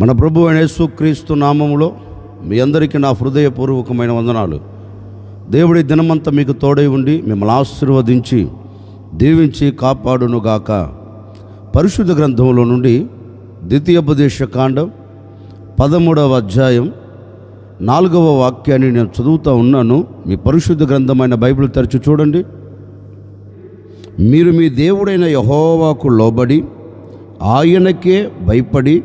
మన ప్రభు అయిన యేసుక్రీస్తు నామములో మీ అందరికీ నా హృదయపూర్వకమైన వందనాలు. దేవుడి దినమంతా మీకు తోడై ఉండి మిమ్మల్ని ఆశీర్వదించి దీవించి కాపాడునుగాక. పరిశుద్ధ గ్రంథంలో నుండి ద్వితీయోపదేశ కాండం పదమూడవ అధ్యాయం నాలుగవ వాక్యాన్ని నేను చదువుతూ ఉన్నాను. మీ పరిశుద్ధ గ్రంథమైన బైబిల్ తెరచి చూడండి. మీరు మీ దేవుడైన యహోవాకు లోబడి ఆయనకే భయపడి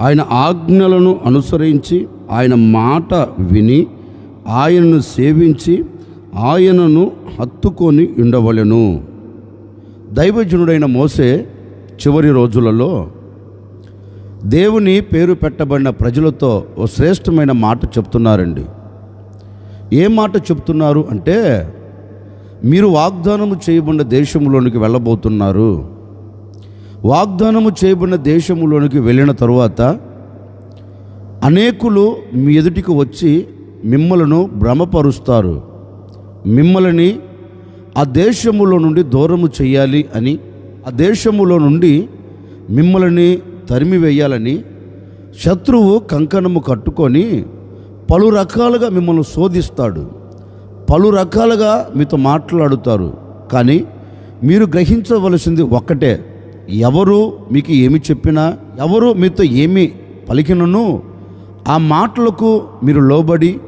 ఆయన ఆజ్ఞలను అనుసరించి ఆయన మాట విని ఆయనను సేవించి ఆయనను హత్తుకొని ఉండవలెను. దైవజనుడైన మోసే చివరి రోజులలో దేవుని పేరు పెట్టబడిన ప్రజలతో ఓ శ్రేష్టమైన మాట చెప్తున్నారండి. ఏ మాట చెప్తున్నారు అంటే మీరు వాగ్దానము చేయబడిన దేశంలోనికి వెళ్ళబోతున్నారు. వాగ్దానము చేయబడిన దేశములోనికి వెళ్ళిన తరువాత అనేకులు మీ ఎదుటికి వచ్చి మిమ్మలను భ్రమపరుస్తారు. మిమ్మల్ని ఆ దేశములో నుండి దూరము చేయాలి అని ఆ దేశములో నుండి మిమ్మల్ని తరిమివేయాలని శత్రువు కంకణము కట్టుకొని పలు రకాలుగా మిమ్మల్ని శోధిస్తాడు. పలు రకాలుగా మీతో మాట్లాడుతారు. కానీ మీరు గ్రహించవలసింది ఒక్కటే ఎవరు మీకు ఏమి చెప్పినా ఎవరు మీతో ఏమి పలికినను ఆ మాటలకు మీరు లోబడి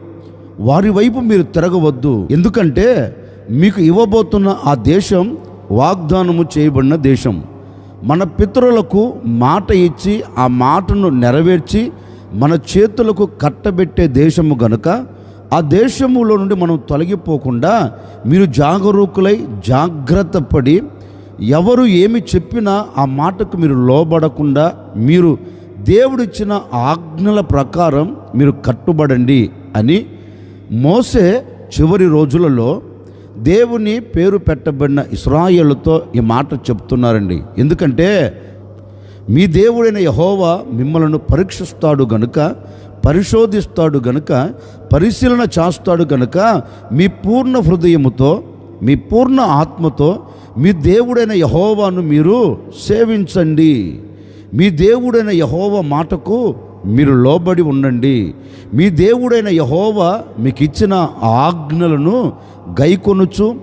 వారి వైపు మీరు తిరగవద్దు. ఎందుకంటే మీకు ఇవ్వబోతున్న ఆ దేశం వాగ్దానము చేయబడిన దేశం. మన పితరులకు మాట ఇచ్చి ఆ మాటను నెరవేర్చి మన చేతులకు కట్టబెట్టే దేశము గనుక ఆ దేశములో నుండి మనం తొలగిపోకుండా మీరు జాగరూకులై జాగ్రత్త పడి ఎవరు ఏమి చెప్పినా ఆ మాటకు మీరు లోబడకుండా మీరు దేవుడిచ్చిన ఆజ్ఞల ప్రకారం మీరు కట్టుబడండి అని మోసే చివరి రోజులలో దేవుని పేరు పెట్టబడిన ఇస్రాయేళ్ళతో ఈ మాట చెప్తున్నారండి. ఎందుకంటే మీ దేవుడైన యహోవా మిమ్మలను పరీక్షిస్తాడు గనుక పరిశోధిస్తాడు గనుక పరిశీలన చేస్తాడు గనుక మీ పూర్ణ హృదయముతో మీ పూర్ణ ఆత్మతో మీ దేవుడైన యహోవాను మీరు సేవించండి. మీ దేవుడైన యహోవ మాటకు మీరు లోబడి ఉండండి. మీ దేవుడైన యహోవ మీకు ఇచ్చిన ఆజ్ఞలను గైకొనుచు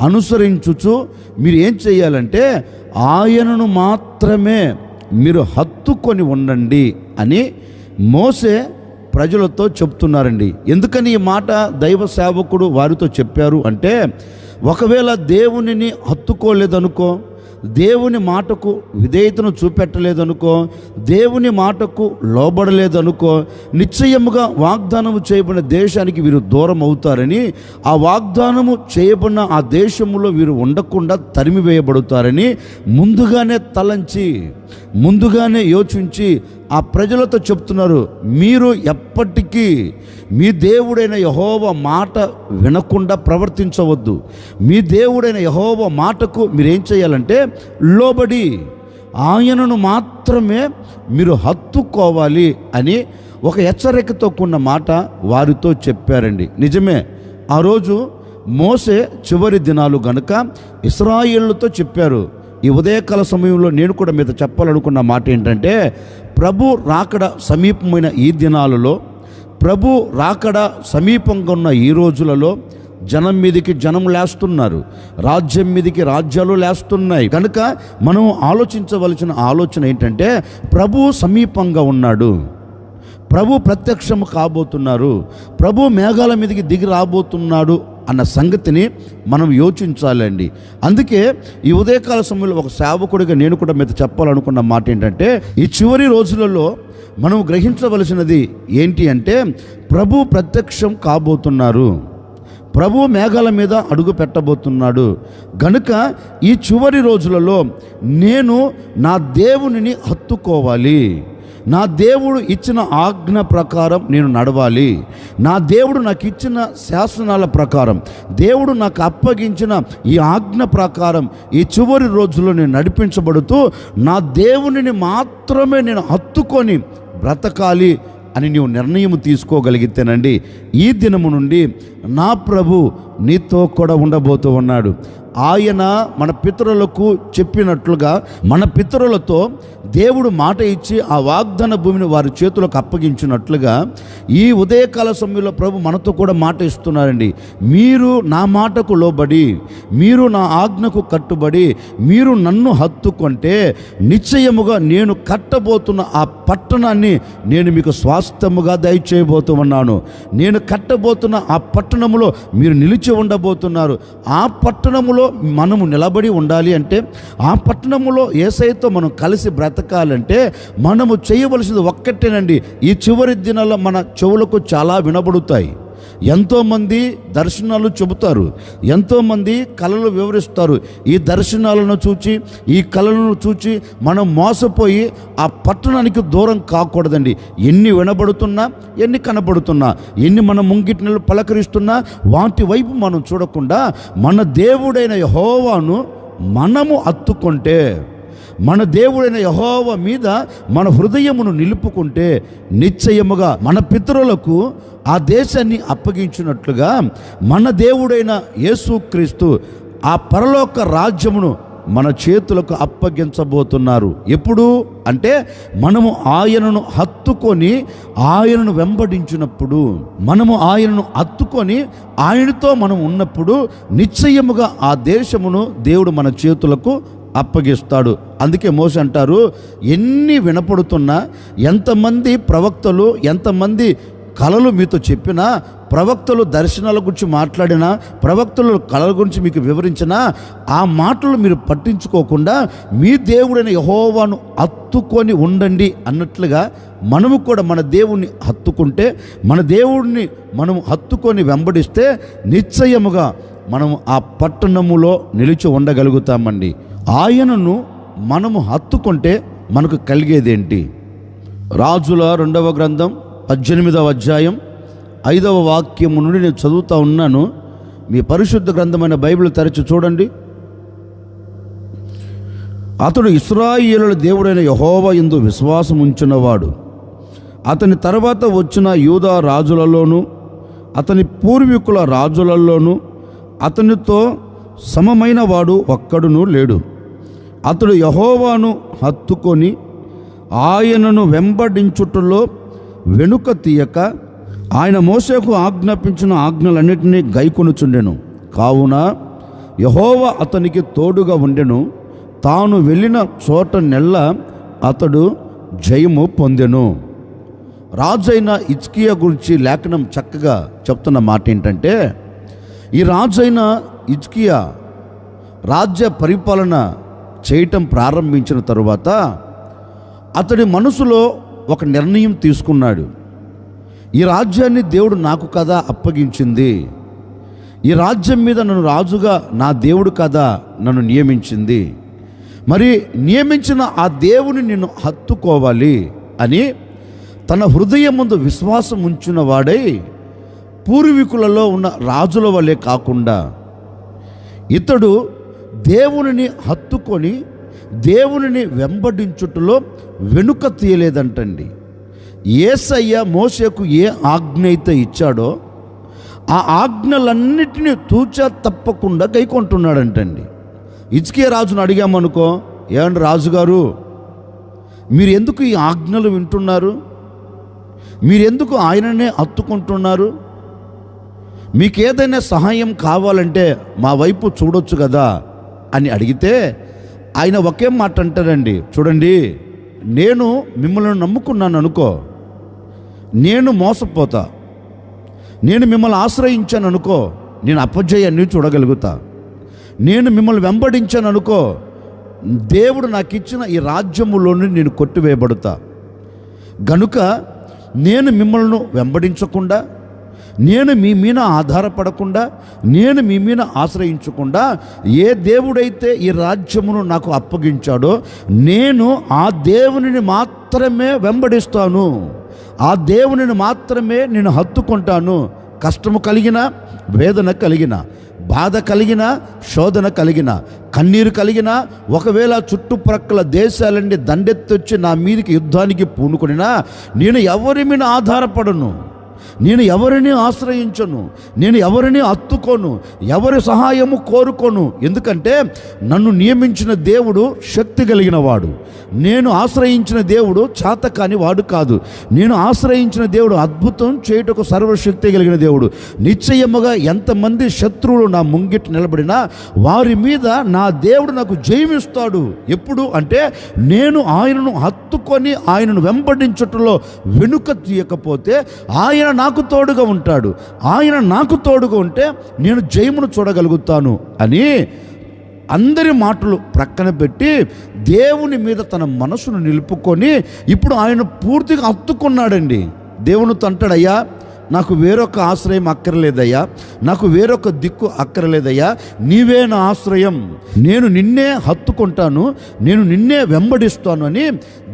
అనుసరించుచు మీరు ఏం చేయాలంటే ఆయనను మాత్రమే మీరు హత్తుకొని ఉండండి అని మోసే ప్రజలతో చెప్తున్నారండి. ఎందుకని ఈ మాట దైవ సేవకుడు వారితో చెప్పారు అంటే ఒకవేళ దేవునిని హత్తుకోలేదనుకో దేవుని మాటకు విధేయతను చూపెట్టలేదనుకో దేవుని మాటకు లోబడలేదనుకో నిశ్చయముగా వాగ్దానము చేయబడిన దేశానికి వీరు దూరం అవుతారని ఆ వాగ్దానము చేయబడిన ఆ దేశంలో వీరు ఉండకుండా తరిమివేయబడతారని ముందుగానే తలంచి ముందుగానే యోచించి ఆ ప్రజలతో చెప్తున్నారు మీరు ఎప్పటికీ మీ దేవుడైన యహోవ మాట వినకుండా ప్రవర్తించవద్దు. మీ దేవుడైన యహోవ మాటకు మీరేం చేయాలంటే లోబడి ఆయనను మాత్రమే మీరు హత్తుకోవాలి అని ఒక హెచ్చరికతో కూడిన మాట వారితో చెప్పారండి. నిజమే. ఆ రోజు మోసే చివరి దినాలు గనుక ఇస్రాయిళ్ళతో చెప్పారు. ఈ ఉదయకాల సమయంలో నేను కూడా మీతో చెప్పాలనుకున్న మాట ఏంటంటే ప్రభు రాకడ సమీపమైన ఈ దినాలలో ప్రభు రాకడ సమీపంగా ఉన్న ఈ రోజులలో జనం మీదకి జనం లేస్తున్నారు. రాజ్యం మీదకి రాజ్యాలు లేస్తున్నాయి. కనుక మనం ఆలోచించవలసిన ఆలోచన ఏంటంటే ప్రభు సమీపంగా ఉన్నాడు. ప్రభు ప్రత్యక్షము కాబోతున్నారు. ప్రభు మేఘాల మీదకి దిగి రాబోతున్నాడు అన్న సంగతిని మనం యోచించాలండి. అందుకే ఈ ఉదయకాల సమయంలో ఒక సేవకుడిగా నేను కూడా మీతో చెప్పాలనుకున్న మాట ఏంటంటే ఈ చివరి రోజులలో మనం గ్రహించవలసినది ఏంటి అంటే ప్రభు ప్రత్యక్షం కాబోతున్నారు. ప్రభు మేఘాల మీద అడుగు పెట్టబోతున్నాడు. గనుక ఈ చివరి రోజులలో నేను నా దేవునిని హత్తుకోవాలి. నా దేవుడు ఇచ్చిన ఆజ్ఞ ప్రకారం నేను నడవాలి. నా దేవుడు నాకు ఇచ్చిన శాసనాల ప్రకారం దేవుడు నాకు అప్పగించిన ఈ ఆజ్ఞ ప్రకారం ఈ చివరి రోజుల్లో నేను నడిపించబడుతూ నా దేవునిని మాత్రమే నేను హత్తుకొని బ్రతకాలి అని నీవు నిర్ణయం తీసుకోగలిగితేనండి ఈ దినము నుండి నా ప్రభు నీతో కూడా ఉండబోతూ ఉన్నాడు. ఆయన మన పితరులకు చెప్పినట్లుగా మన పితరులతో దేవుడు మాట ఇచ్చి ఆ వాగ్దాన భూమిని వారి చేతులకు అప్పగించినట్లుగా ఈ ఉదయకాల సమయంలో ప్రభు మనతో కూడా మాట ఇస్తున్నారండి. మీరు నా మాటకు లోబడి మీరు నా ఆజ్ఞకు కట్టుబడి మీరు నన్ను హత్తుకుంటే నిశ్చయముగా నేను కట్టబోతున్న ఆ పట్టణాన్ని నేను మీకు స్వాస్థముగా దయచేయబోతున్నాను. నేను కట్టబోతున్న ఆ పట్టణములో మీరు నిలిచి ఉండబోతున్నారు. ఆ పట్టణములో మనము నిలబడి ఉండాలి అంటే ఆ పట్టణములో ఏసైతో మనం కలిసి బ్రతకాలంటే మనము చేయవలసింది ఒక్కటేనండి. ఈ చివరి దినాల్లో మన చెవులకు చాలా వినబడుతాయి. ఎంతోమంది దర్శనాలు చెబుతారు ఎంతోమంది కళలు వివరిస్తారు. ఈ దర్శనాలను చూచి ఈ కళలను చూచి మనం మోసపోయి ఆ పట్టణానికి దూరం కాకూడదండి. ఎన్ని వినబడుతున్నా ఎన్ని కనబడుతున్నా ఎన్ని మన ముంగిటిని పలకరిస్తున్నా వాటి వైపు మనం చూడకుండా మన దేవుడైన యహోవాను మనము అత్తుకుంటే మన దేవుడైన యహోవ మీద మన హృదయమును నిలుపుకుంటే నిశ్చయముగా మన పితరులకు ఆ దేశాన్ని అప్పగించినట్లుగా మన దేవుడైన యేసుక్రీస్తు ఆ పరలోక రాజ్యమును మన చేతులకు అప్పగించబోతున్నారు. ఎప్పుడు? అంటే మనము ఆయనను హత్తుకొని ఆయనను వెంబడించినప్పుడు మనము ఆయనను హత్తుకొని ఆయనతో మనం ఉన్నప్పుడు నిశ్చయముగా ఆ దేశమును దేవుడు మన చేతులకు అప్పగిస్తాడు. అందుకే మోస అంటారు ఎన్ని వినపడుతున్నా ఎంతమంది ప్రవక్తలు ఎంతమంది కళలు మీతో చెప్పినా ప్రవక్తలు దర్శనాల గురించి మాట్లాడినా ప్రవక్తలు కళల గురించి మీకు వివరించినా ఆ మాటలు మీరు పట్టించుకోకుండా మీ దేవుడైన యహోవాను హత్తుకొని ఉండండి అన్నట్లుగా మనము కూడా మన దేవుణ్ణి హత్తుకుంటే మన దేవుడిని మనం హత్తుకొని వెంబడిస్తే నిశ్చయముగా మనం ఆ పట్టణములో నిలిచి ఉండగలుగుతామండి. ఆయనను మనము హత్తుకుంటే మనకు కలిగేదేంటి? రాజుల రెండవ గ్రంథం పద్దెనిమిదవ అధ్యాయం ఐదవ వాక్యము నుండి నేను చదువుతూ ఉన్నాను. మీ పరిశుద్ధ గ్రంథమైన బైబిల్ తెరచి చూడండి. అతడు ఇస్రాయిలుల దేవుడైన యహోవ ఎందు విశ్వాసం ఉంచినవాడు. అతని తర్వాత వచ్చిన యూదా రాజులలోనూ అతని పూర్వీకుల రాజులలోనూ అతనితో సమమైన వాడు ఒక్కడును లేడు. అతడు యహోవాను హత్తుకొని ఆయనను వెంబడించుటలో వెనుక తీయక ఆయన మోసేకు ఆజ్ఞాపించిన ఆజ్ఞలన్నింటినీ గైకొనుచుండెను. కావున యహోవ అతనికి తోడుగా ఉండెను. తాను వెళ్ళిన చోట నెల్ల అతడు జయము పొందెను. రాజైన ఇచ్కియా గురించి లేఖనం చక్కగా చెప్తున్న మాట ఏంటంటే ఈ రాజైన ఇజ్కియా రాజ్య పరిపాలన చేయటం ప్రారంభించిన తరువాత అతడి మనసులో ఒక నిర్ణయం తీసుకున్నాడు. ఈ రాజ్యాన్ని దేవుడు నాకు కదా అప్పగించింది. ఈ రాజ్యం మీద నన్ను రాజుగా నా దేవుడు కదా నన్ను నియమించింది. మరి నియమించిన ఆ దేవుని నేను హత్తుకోవాలి అని తన హృదయం ముందు విశ్వాసం ఉంచిన వాడై పూర్వీకులలో ఉన్న రాజుల వలె కాకుండా ఇతడు దేవునిని హత్తుకొని దేవునిని వెంబడించుటలో వెనుక తీయలేదంటండి. ఏసయ్య మోసకు ఏ ఆజ్ఞ అయితే ఇచ్చాడో ఆ ఆజ్ఞలన్నిటినీ తూచా తప్పకుండా గైకొంటున్నాడంటండి ఇచ్కే రాజును అడిగామనుకో ఏమండి రాజుగారు మీరు ఎందుకు ఈ ఆజ్ఞలు వింటున్నారు? మీరెందుకు ఆయననే హత్తుకుంటున్నారు? మీకు ఏదైనా సహాయం కావాలంటే మా వైపు చూడొచ్చు కదా అని అడిగితే ఆయన ఒకే మాట అంటారండి చూడండి నేను మిమ్మల్ని నమ్ముకున్నాను అనుకో. నేను మోసపోతా. నేను మిమ్మల్ని ఆశ్రయించాను అనుకో. నేను అపజయాన్ని చూడగలుగుతా. నేను మిమ్మల్ని వెంబడించాను అనుకో. దేవుడు నాకు ఇచ్చిన ఈ రాజ్యములోని నేను కొట్టివేయబడతా. గనుక నేను మిమ్మల్ని వెంబడించకుండా నేను మీ మీద ఆధారపడకుండా నేను మీ మీద ఆశ్రయించకుండా ఏ దేవుడైతే ఈ రాజ్యమును నాకు అప్పగించాడో నేను ఆ దేవునిని మాత్రమే వెంబడిస్తాను. ఆ దేవునిని మాత్రమే నేను హత్తుకుంటాను. కష్టము కలిగిన వేదన కలిగిన బాధ కలిగిన శోధన కలిగిన కన్నీరు కలిగిన ఒకవేళ చుట్టుప్రక్కల దేశాలన్నీ దండెత్తొచ్చి నా మీదకి యుద్ధానికి పూనుకునినా నేను ఎవరి మీద ఆధారపడను? నేను ఎవరిని ఆశ్రయించను? నేను ఎవరిని అత్తుకోను? ఎవరి సహాయము కోరుకోను? ఎందుకంటే నన్ను నియమించిన దేవుడు శక్తి కలిగిన వాడు నేను ఆశ్రయించిన దేవుడు చాతకాని వాడు కాదు. నేను ఆశ్రయించిన దేవుడు అద్భుతం చేయుటకు సర్వశక్తి కలిగిన దేవుడు. నిశ్చయముగా ఎంతమంది శత్రువులు నా ముంగిట నిలబడినా వారి మీద నా దేవుడు నాకు జయమిస్తాడు. ఎప్పుడు అంటే నేను ఆయనను హత్తుకొని ఆయనను వెంబడించటంలో వెనుక తీయకపోతే ఆయన నాకు నాకు తోడుగా ఉంటాడు. ఆయన నాకు తోడుగా ఉంటే నేను జయమును చూడగలుగుతాను అని అందరి మాటలు ప్రక్కన పెట్టి దేవుని మీద తన మనసును నిలుపుకొని ఇప్పుడు ఆయన పూర్తిగా అత్తుకున్నాడండి దేవునితో అంటాడయ్యా నాకు వేరొక ఆశ్రయం అక్కర్లేదయ్యా నాకు వేరొక దిక్కు అక్కర్లేదయ్యా నీవే నా ఆశ్రయం. నేను నిన్నే హత్తుకుంటాను నేను నిన్నే వెంబడిస్తాను అని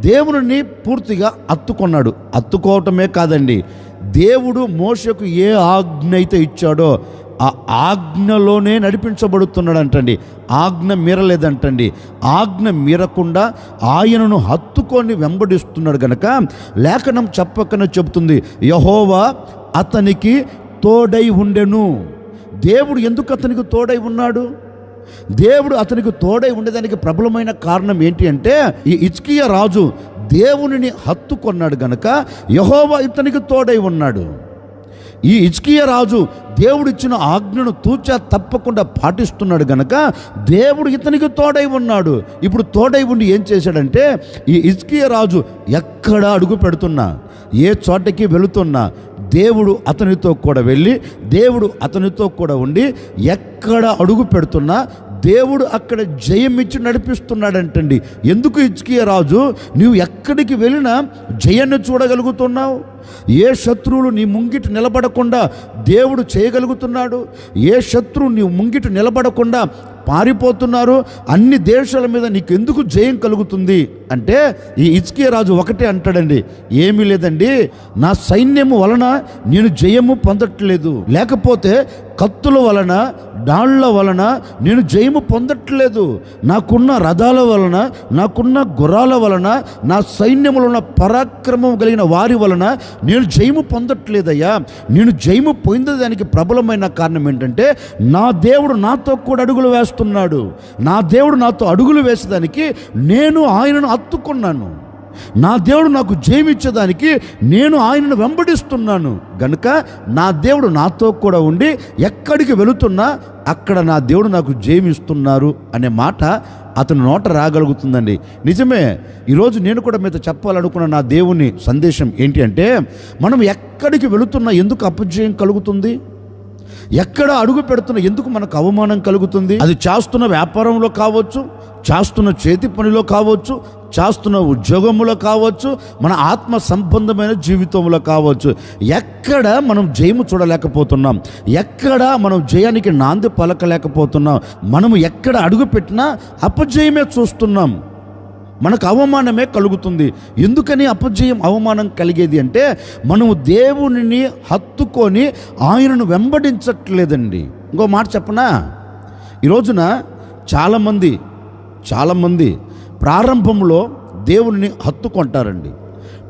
దేవుని పూర్తిగా అత్తుకున్నాడు అత్తుకోవటమే కాదండి దేవుడు మోషకు ఏ ఆజ్ఞ అయితే ఇచ్చాడో ఆ ఆజ్ఞలోనే నడిపించబడుతున్నాడంటండి. ఆజ్ఞ మీరలేదంటండి. ఆజ్ఞ మీరకుండా ఆయనను హత్తుకొని వెంబడిస్తున్నాడు గనక లేఖనం చెప్పకనే చెబుతుంది యహోవా అతనికి తోడై ఉండెను. దేవుడు ఎందుకు అతనికి తోడై ఉన్నాడు? దేవుడు అతనికి తోడై ఉండేదానికి ప్రబలమైన కారణం ఏంటి అంటే ఈ ఇచ్కియ రాజు దేవునిని హత్తుకొన్నాడు గనుక యహోవా ఇతనికి తోడై ఉన్నాడు. ఈ ఇజ్కియ రాజు దేవుడిచ్చిన ఆజ్ఞను తూచా తప్పకుండా పాటిస్తున్నాడు గనక దేవుడు ఇతనికి తోడై ఉన్నాడు. ఇప్పుడు తోడై ఉండి ఏం చేశాడంటే ఈ ఇజ్కియ రాజు ఎక్కడ అడుగు పెడుతున్నా ఏ చోటకి వెళుతున్నా దేవుడు అతనితో కూడా వెళ్ళి దేవుడు అతనితో కూడా ఉండి ఎక్కడ అడుగు పెడుతున్నా దేవుడు అక్కడ జయమిచ్చి నడిపిస్తున్నాడంటండి. ఎందుకు ఇచ్కియ రాజు? నువ్వు ఎక్కడికి వెళ్ళినా జయాన్ని చూడగలుగుతున్నావు. ఏ శత్రువులు నీ ముంగిట నిలబడకుండా దేవుడు చేయగలుగుతున్నాడు? ఏ శత్రువు నీ ముంగిట నిలబడకుండా పారిపోతున్నారు? అన్ని దేశాల మీద నీకు ఎందుకు జయం కలుగుతుంది? అంటే ఈ ఇచ్కే రాజు ఒకటే అంటాడండి ఏమీ లేదండి నా సైన్యము వలన నేను జయము పొందట్లేదు. లేకపోతే కత్తుల వలన డాళ్ళ వలన నేను జయము పొందట్లేదు. నాకున్న రథాల వలన నాకున్న గుర్రాల వలన నా సైన్యములో ఉన్న పరాక్రమం కలిగిన వారి వలన నేను జయము పొందట్లేదయ్యా. నేను జయము పొందేదానికి ప్రబలమైన కారణం ఏంటంటే నా దేవుడు నాతో కూడా అడుగులు వేస్తున్నాడు. నా దేవుడు నాతో అడుగులు వేసేదానికి నేను ఆయనను హత్తుకున్నాను. నా దేవుడు నాకు జయమిచ్చేదానికి నేను ఆయనను వెంబడిస్తున్నాను. గనుక నా దేవుడు నాతో కూడా ఉండి ఎక్కడికి వెళుతున్నా అక్కడ నా దేవుడు నాకు జయమిస్తున్నారు అనే మాట అతను నోట రాగలుగుతుందండి. నిజమే ఈరోజు నేను కూడా మీతో చెప్పాలనుకున్న నా దేవుని సందేశం ఏంటి అంటే మనం ఎక్కడికి వెళుతున్నా ఎందుకు అపజయం కలుగుతుంది? ఎక్కడ అడుగు పెడుతున్న ఎందుకు మనకు అవమానం కలుగుతుంది? అది చేస్తున్న వ్యాపారంలో కావచ్చు చేస్తున్న చేతి పనిలో కావచ్చు చేస్తున్న ఉద్యోగంలో కావచ్చు మన ఆత్మ సంబంధమైన జీవితంలో కావచ్చు. ఎక్కడ మనం జయము చూడలేకపోతున్నాం ఎక్కడ మనం జయానికి నాంది పలకలేకపోతున్నాం మనము ఎక్కడ అడుగు పెట్టినా అపజయమే చూస్తున్నాం. మనకు అవమానమే కలుగుతుంది. ఎందుకని అపజయం అవమానం కలిగేది అంటే మనము దేవునిని హత్తుకొని ఆయనను వెంబడించట్లేదండి. ఇంకో మాట చెప్పనా? ఈరోజున చాలామంది చాలామంది ప్రారంభంలో దేవుని హత్తుకుంటారండి.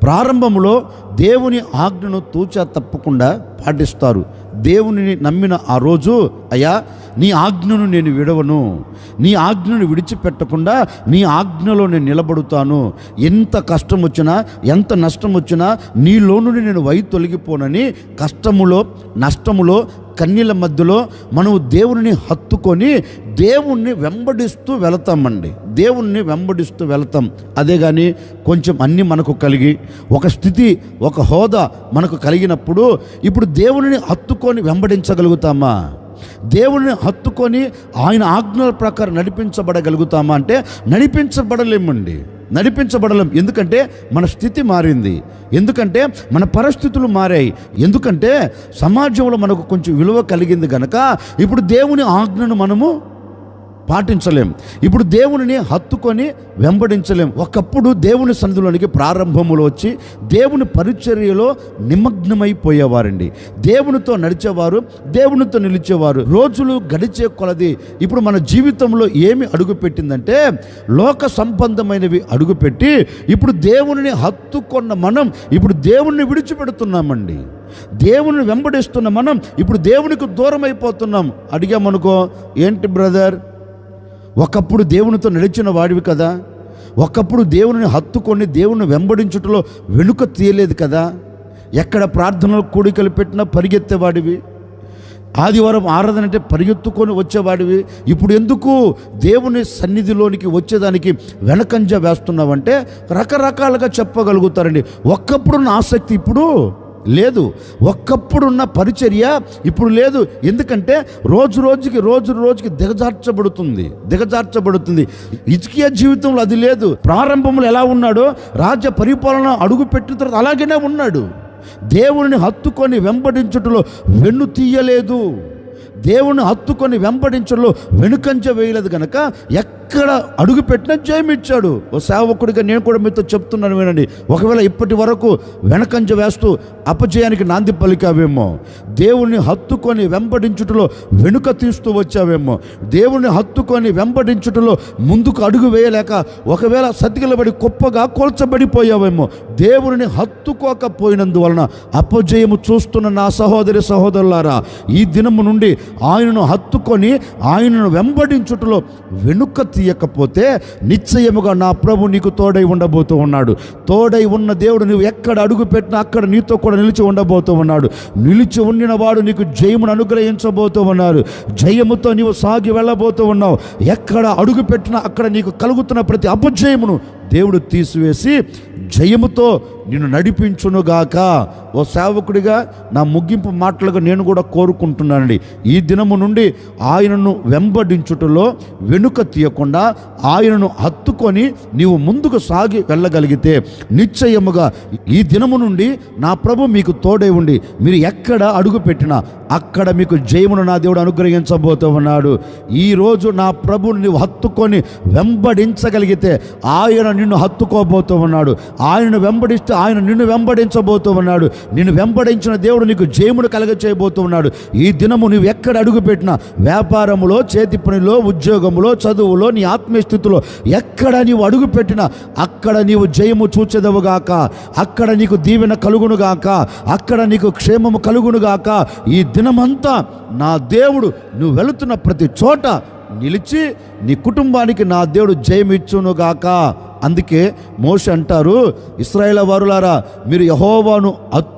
ప్రారంభంలో దేవుని ఆజ్ఞను తూచా తప్పకుండా పాటిస్తారు. దేవునిని నమ్మిన ఆ రోజు అయ్యా నీ ఆజ్ఞను నేను విడవను. నీ ఆజ్ఞను విడిచిపెట్టకుండా నీ ఆజ్ఞలో నేను నిలబడుతాను. ఎంత కష్టం వచ్చినా ఎంత నష్టం వచ్చినా నీలో నుండి నేను వై తొలగిపోనని కష్టములో నష్టములో కన్నీల మధ్యలో మనం దేవుని హత్తుకొని దేవుణ్ణి వెంబడిస్తూ వెళతామండి. దేవుణ్ణి వెంబడిస్తూ వెళతాం. అదే కానీ కొంచెం అన్నీ మనకు కలిగి ఒక స్థితి ఒక హోదా మనకు కలిగినప్పుడు ఇప్పుడు దేవుని హత్తుకొని వెంబడించగలుగుతామా? దేవుని హత్తుకొని ఆయన ఆజ్ఞల ప్రకారం నడిపించబడగలుగుతామా? అంటే నడిపించబడలేమండి. నడిపించబడలేం. ఎందుకంటే మన స్థితి మారింది. ఎందుకంటే మన పరిస్థితులు మారాయి. ఎందుకంటే సమాజంలో మనకు కొంచెం విలువ కలిగింది కనుక ఇప్పుడు దేవుని ఆజ్ఞను మనము పాటించలేం. ఇప్పుడు దేవుని హత్తుకొని వెంబడించలేం. ఒకప్పుడు దేవుని సన్నిధిలోనికి ప్రారంభములు వచ్చి దేవుని పరిచర్యలో నిమగ్నమైపోయేవారండి. దేవునితో నడిచేవారు దేవునితో నిలిచేవారు రోజులు గడిచే కొలది. ఇప్పుడు మన జీవితంలో ఏమి అడుగు పెట్టిందంటే లోక సంబంధమైనవి అడుగుపెట్టి ఇప్పుడు దేవుని హత్తుకొన్న మనం ఇప్పుడు దేవుణ్ణి విడిచిపెడుతున్నామండి. దేవుని వెంబడిస్తున్న మనం ఇప్పుడు దేవునికి దూరం అయిపోతున్నాం అడిగామనుకో ఏంటి బ్రదర్? ఒకప్పుడు దేవునితో నడిచిన వాడివి కదా. ఒకప్పుడు దేవుని హత్తుకొని దేవుని వెంబడించుటలో వెనుక తీయలేదు కదా. ఎక్కడ ప్రార్థనలు కూడికలు పెట్టినా పరిగెత్తేవాడివి ఆదివారం ఆరాధన అంటే పరిగెత్తుకొని వచ్చేవాడివి. ఇప్పుడు ఎందుకు దేవుని సన్నిధిలోనికి వచ్చేదానికి వెనకంజ వేస్తున్నావంటే రకరకాలుగా చెప్పగలుగుతారండి. ఒక్కప్పుడున్న ఆసక్తి ఇప్పుడు లేదు. ఒక్కప్పుడున్న పరిచర్య ఇప్పుడు లేదు. ఎందుకంటే రోజు రోజుకి రోజు రోజుకి దిగజార్చబడుతుంది. దిగజార్చబడుతుంది. ఇజ్కియా జీవితంలో అది లేదు. ప్రారంభంలో ఎలా ఉన్నాడో రాజ్య పరిపాలన అడుగు పెట్టిన తర్వాత అలాగనే ఉన్నాడు. దేవుని హత్తుకొని వెంబడించుటలో వెన్ను తీయలేదు. దేవుని హత్తుకొని వెంబడించడంలో వెనుకంజ వేయలేదు కనుక ఎక్కడ అడుగు పెట్టినా జయమిచ్చాడు ఓ సేవకుడిగా నేను కూడా మీతో చెప్తున్నాను వినండి. ఒకవేళ ఇప్పటి వరకు వెనకంజ వేస్తూ అపజయానికి నాంది పలికావేమో దేవుణ్ణి హత్తుకొని వెంబడించుటలో వెనుక తీస్తూ వచ్చావేమో దేవుణ్ణి హత్తుకొని వెంబడించుటలో ముందుకు అడుగు వేయలేక ఒకవేళ సతికిలబడి కుప్పగా కోల్చబడిపోయావేమో దేవుని హత్తుకోకపోయినందువలన అపజయము చూస్తున్న నా సహోదరి సహోదరులారా ఈ దినము నుండి ఆయనను హత్తుకొని ఆయనను వెంబడించుటలో వెనుక తీయకపోతే నిశ్చయముగా నా ప్రభు నీకు తోడై ఉండబోతూ ఉన్నాడు. తోడై ఉన్న దేవుడు నువ్వు ఎక్కడ అడుగు పెట్టినా అక్కడ నీతో కూడా నిలిచి ఉండబోతూ ఉన్నాడు. నిలిచి ఉండిన వాడు నీకు జయమును అనుగ్రహించబోతూ ఉన్నారు జయముతో నీవు సాగి వెళ్ళబోతూ ఉన్నావు. ఎక్కడ అడుగు పెట్టినా అక్కడ నీకు కలుగుతున్న ప్రతి అపజయమును దేవుడు తీసివేసి జయముతో నిన్ను నడిపించునుగాక. ఓ సేవకుడిగా నా ముగింపు మాటలుగా నేను కూడా కోరుకుంటున్నానండి. ఈ దినము నుండి ఆయనను వెంబడించుటలో వెనుక తీయకుండా ఆయనను హత్తుకొని నీవు ముందుకు సాగి వెళ్ళగలిగితే నిశ్చయముగా ఈ దినము నుండి నా ప్రభు మీకు తోడై ఉండి మీరు ఎక్కడ అడుగు పెట్టినా అక్కడ మీకు జయమును నా దేవుడు అనుగ్రహించబోతూ ఉన్నాడు. ఈరోజు నా ప్రభుని నువ్వు హత్తుకొని వెంబడించగలిగితే ఆయన నిన్ను హత్తుకోబోతూ ఉన్నాడు. ఆయనను వెంబడిస్తే ఆయన నిన్ను వెంబడించబోతూ ఉన్నాడు. నిన్ను వెంబడించిన దేవుడు నీకు జయమును కలగ చేయబోతూ ఉన్నాడు. ఈ దినము నువ్వు ఎక్కడ అడుగు పెట్టినా వ్యాపారములో చేతి పనిలో ఉద్యోగములో చదువులో నీ ఆత్మీయస్థితిలో ఎక్కడ నీవు అడుగు పెట్టినా అక్కడ నీవు జయము చూచెదవుగాక అక్కడ నీకు దీవెన కలుగునుగాక అక్కడ నీకు క్షేమము కలుగునుగాక ఈ దినమంతా నా దేవుడు నువ్వు వెళుతున్న ప్రతి చోట నిలిచి నీ కుటుంబానికి నా దేవుడు జయం ఇచ్చునుగాక అందుకే మోష అంటారు ఇస్రాయేల్ వారులారా మీరు యహోవాను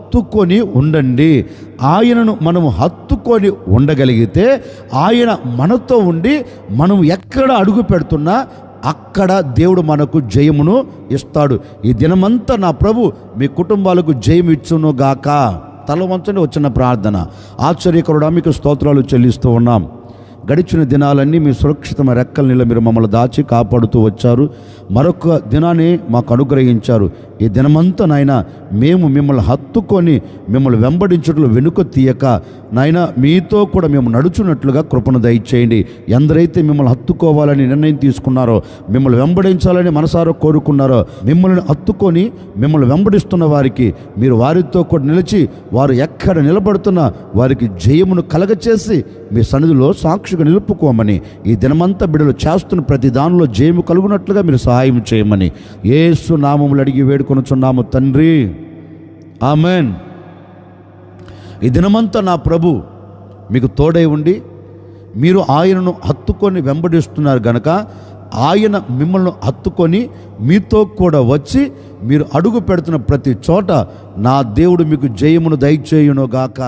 హత్తుకొని ఉండండి. ఆయనను మనము హత్తుకొని ఉండగలిగితే ఆయన మనతో ఉండి మనం ఎక్కడ అడుగు పెడుతున్నా అక్కడ దేవుడు మనకు జయమును ఇస్తాడు. ఈ దినమంతా నా ప్రభు మీ కుటుంబాలకు జయం ఇచ్చును గాక. తల వంచని వచ్చిన ప్రార్థన. ఆశ్చర్యకరుడా మీకు స్తోత్రాలు చెల్లిస్తూ ఉన్నాం. గడిచిన దినాలన్నీ మీ సురక్షితమైన రెక్కల నీళ్ళ మీరు మమ్మల్ని దాచి కాపాడుతూ వచ్చారు. మరొక దినాన్ని మాకు అనుగ్రహించారు. ఈ దినమంతా నాయన మేము మిమ్మల్ని హత్తుకొని మిమ్మల్ని వెంబడించడంలో వెనుక తీయక నాయన మీతో కూడా మేము నడుచున్నట్లుగా కృపను దయచేయండి. ఎందరైతే మిమ్మల్ని హత్తుకోవాలని నిర్ణయం తీసుకున్నారో మిమ్మల్ని వెంబడించాలని మనసారో కోరుకున్నారో మిమ్మల్ని హత్తుకొని మిమ్మల్ని వెంబడిస్తున్న వారికి మీరు వారితో కూడా నిలిచి వారు ఎక్కడ నిలబడుతున్నా వారికి జయమును కలగచేసి మీ సన్నిధిలో సాక్షిగా నిలుపుకోమని ఈ దినమంతా బిడ్డలు చేస్తున్న ప్రతి దానిలో జయము కలుగునట్లుగా మీరు సహాయం చేయమని ఏసు నామములు అడిగి వేడుకొనుచున్నాము తండ్రి. ఆమెన్. ఈ దినమంతా నా ప్రభు మీకు తోడై ఉండి మీరు ఆయనను హత్తుకొని వెంబడిస్తున్నారు గనక ఆయన మిమ్మల్ని హత్తుకొని మీతో కూడా వచ్చి మీరు అడుగు పెడుతున్న ప్రతి చోట నా దేవుడు మీకు జయమును దయచేయునుగాక.